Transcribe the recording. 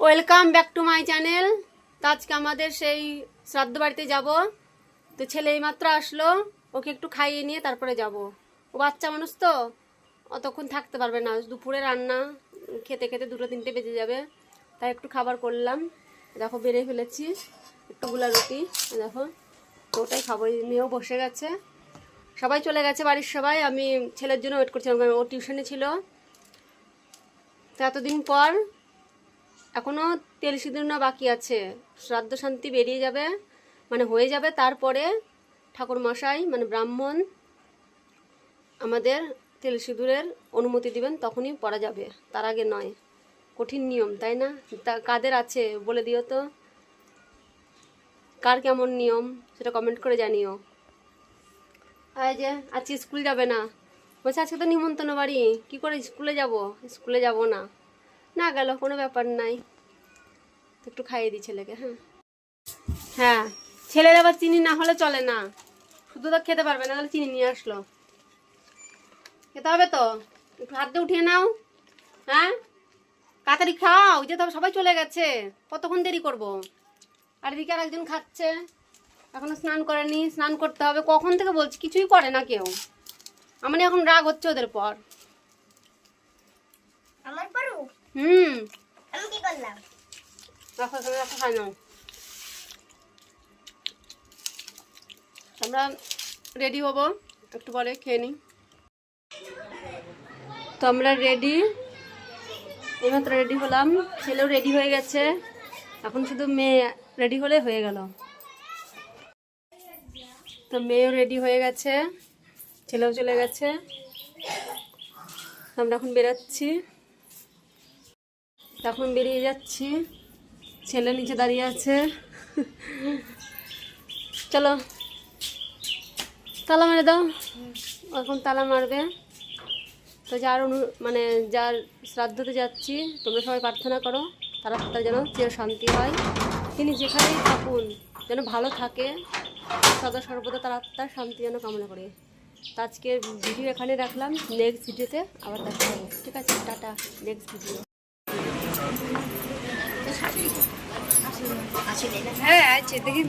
Welcome back to my channel তো আজকে আমাদের সেই শ্রাদ্ধ বাড়িতে যাব। তো ছেলে এইমাত্র আসলো। ওকে একটু খাইয়ে নিয়ে তারপরে যাব। ও বাচ্চা মানুষ তো। অতক্ষণ থাকতে পারবে না। দুপুরে রান্না। খেতে খেতে দুটো তিনটে বেজে যাবে। তাই একটু খাবার করলাম। দেখো, বেড়ে ফেলেছি। একটু গুলা রুটি। দেখো ওটাই খাব। মেয়েও বসে গেছে। সবাই চলে গেছে বাড়ির সবাই। আমি ছেলের জন্য ওয়েট করছিলাম। ও টিউশনে ছিল। তো এতদিন পর এখনও তেল সিঁদুর না বাকি আছে। শ্রাদ্ধ শান্তি বেরিয়ে যাবে মানে হয়ে যাবে তারপরে ঠাকুর মশাই মানে ব্রাহ্মণ আমাদের তেল সিঁদুরের অনুমতি দিবেন, তখনই পড়া যাবে। তার আগে নয়। কঠিন নিয়ম, তাই না? তা কাদের আছে বলে দিও তো। কার কেমন নিয়ম, সেটা কমেন্ট করে জানিও। এই যে, আজকে স্কুল যাবে না। বলছে, আজকে তো নিমন্ত্রণ বাড়ি। কী করে স্কুলে যাব? স্কুলে যাব না। না গেল, কোনো ব্যাপার নাই। একটু খাইয়ে দিই ছেলেকে হ্যাঁ। হ্যাঁ ছেলের আবার চিনি না হলে চলে না। শুধু তো খেতে পারবে না, তাহলে চিনি নিয়ে আসলো। খেতে হবে তো? একটু হাত দিয়ে উঠিয়ে নাও। হ্যাঁ? তাড়াতাড়ি খাও যে তো সবাই চলে গেছে। কতক্ষণ দেরি করব? আর এদিকে আর একজন খাচ্ছে। এখনও স্নান করেনি, স্নান করতে হবে। কখন থেকে বলছি, কিছুই করে না কেউ। আমার এখন রাগ হচ্ছে ওদের পর আমার পারু হুম। আমি কি করলাম? রাখো এখানে রাখো খাই নাও। আমরা রেডি হব একটু পরে খেয়ে নিই। তো আমরা রেডি এইমাত্র রেডি হলাম। ছেলেও রেডি হয়ে গেছে। এখন শুধু মেয়ে রেডি হলে হয়ে গেল। তো মেয়েও রেডি হয়ে গেছে। ছেলেও চলে গেছে। আমরা এখন বেরোচ্ছি। এখন বেরিয়ে যাচ্ছি। ছেলে নিচে দাঁড়িয়ে আছে। চলো, তালা মেরে দাও। এখন তালা মারবে। তো যার অনু মানে যার শ্রাদ্ধতে যাচ্ছি, তোমরা সবাই প্রার্থনা করো তারা তার যেন চির শান্তি হয়। তিনি যেখানেই থাকুন, যেন ভালো থাকে, সদা সর্বদা তার আত্মার শান্তি যেন কামনা করে। তো আজকের ভিডিও এখানে রাখলাম। নেক্সট ভিডিওতে আবার দেখা হবে। ঠিক আছে, টাটা। নেক্সট ভিডিও হ্যাঁ আছে দেখি।